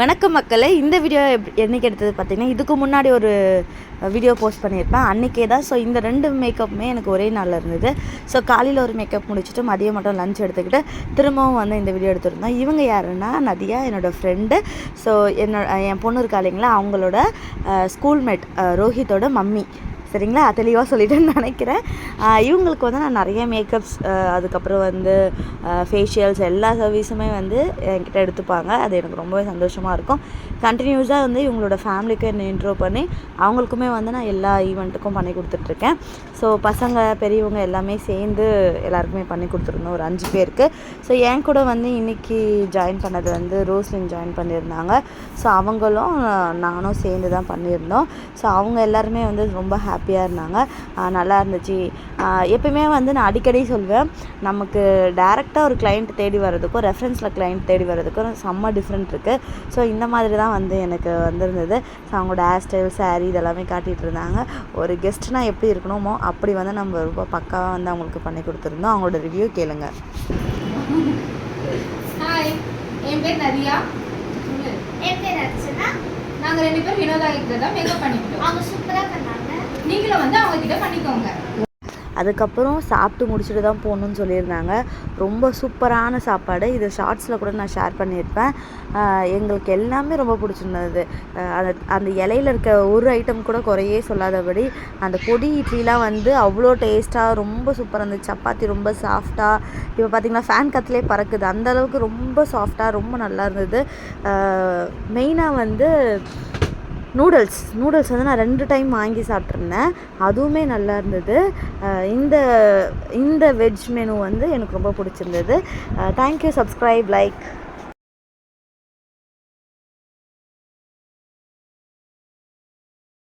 வணக்கம் மக்களே. இந்த வீடியோ என்றைக்கு என்னைக்கு எடுத்தது பார்த்தீங்கன்னா இதுக்கு முன்னாடி ஒரு வீடியோ போஸ்ட் பண்ணியிருப்பேன். அன்றைக்கே தான். ஸோ இந்த ரெண்டு மேக்கப்புமே எனக்கு ஒரே நாளில் இருந்தது. ஸோ காலையில் ஒரு மேக்கப் முடிச்சுட்டு மதியம் மட்டும் லஞ்ச் எடுத்துக்கிட்டு திரும்பவும் வந்து இந்த வீடியோ எடுத்துருந்தோம். இவங்க யாருன்னா நதியா என்னோடய ஃப்ரெண்டு ஸோ என்னோட என் பொண்ணு இருக்கா இல்லைங்களா? அவங்களோட ஸ்கூல்மேட் ரோஹித்தோட மம்மி. சரிங்களா? தெளிவாக சொல்லிட்டேன்னு நினைக்கிறேன். இவங்களுக்கு வந்து நான் நிறைய மேக்கப்ஸ் அதுக்கப்புறம் வந்து ஃபேஷியல்ஸ் எல்லா சர்வீஸுமே வந்து என்கிட்ட எடுத்துப்பாங்க. அது எனக்கு ரொம்பவே சந்தோஷமாக இருக்கும். கண்டினியூஸாக வந்து இவங்களோட ஃபேமிலிக்கு என்ன இன்ட்ரோ பண்ணி அவங்களுக்குமே வந்து நான் எல்லா ஈவெண்ட்டுக்கும் பண்ணி கொடுத்துட்ருக்கேன். ஸோ பசங்க பெரியவங்க எல்லாமே சேர்ந்து எல்லாருக்குமே பண்ணி கொடுத்துருந்தோம் ஒரு அஞ்சு பேருக்கு. ஸோ என் கூட வந்து இன்னைக்கு ஜாயின் பண்ணது வந்து ரோஸ்லின் ஜாயின் பண்ணியிருந்தாங்க. ஸோ அவங்களும் நானும் சேர்ந்து தான் பண்ணியிருந்தோம். ஸோ அவங்க எல்லாருமே வந்து ரொம்ப ஹாப்பி ஹாப்பியாக இருந்தாங்க. நல்லா இருந்துச்சு. எப்பயுமே வந்து நான் அடிக்கடி சொல்வேன் நமக்கு டேரெக்டாக ஒரு கிளைண்ட் தேடி வர்றதுக்கும் ரெஃபரன்ஸில் கிளைண்ட் தேடி வர்றதுக்கும் செம்ம டிஃப்ரெண்ட் இருக்குது ஸோ இந்த மாதிரி தான் வந்து எனக்கு வந்திருந்தது. ஸோ அவங்களோட ஹேர் ஸ்டைல் சாரீ இதெல்லாமே காட்டிகிட்டு இருந்தாங்க. ஒரு கெஸ்ட்னால் எப்படி இருக்கணுமோ அப்படி வந்து நம்ம ரொம்ப பக்காவாக வந்து அவங்களுக்கு பண்ணி கொடுத்துருந்தோம். அவங்களோட ரிவ்யூ கேளுங்க. ஹாய் என் பேர் நதியா சொல்லு. என் பேர் அர்ச்சனா. நாங்க ரெண்டு பேரும் வினோதா கிட்ட தான் மேக்கப் பண்ணிக்கிட்டோம். அவங்க சூப்பராக பண்ணாங்க. நீங்களும் வந்து அவங்க கிட்ட பண்ணிக்கோங்க. அதுக்கப்புறம் சாப்பிட்டு முடிச்சுட்டு தான் போகணுன்னு சொல்லியிருந்தாங்க. ரொம்ப சூப்பரான சாப்பாடு. இது ஷார்ட்ஸில் கூட நான் ஷேர் பண்ணியிருப்பேன். எங்களுக்கு எல்லாமே ரொம்ப பிடிச்சிருந்தது. அந்த அந்த இலையில இருக்க ஒரு ஐட்டம் கூட குறையே சொல்லாதபடி அந்த பொடி இட்லிலாம் வந்து அவ்வளோ டேஸ்ட்டாக ரொம்ப சூப்பராக இருந்துச்சு. சப்பாத்தி ரொம்ப சாஃப்டாக இப்போ பார்த்திங்கன்னா ஃபேன் கத்துலேயே பறக்குது. அந்த அளவுக்கு ரொம்ப சாஃப்டாக ரொம்ப நல்லா இருந்தது. மெயினாக வந்து நூடுல்ஸ். நூடுல்ஸ் வந்து நான் ரெண்டு டைம் வாங்கி சாப்பிட்ருந்தேன். அதுவுமே நல்லா இருந்தது. இந்த இந்த வெஜ் மெனு வந்து எனக்கு ரொம்ப பிடிச்சிருந்தது. Thank you subscribe like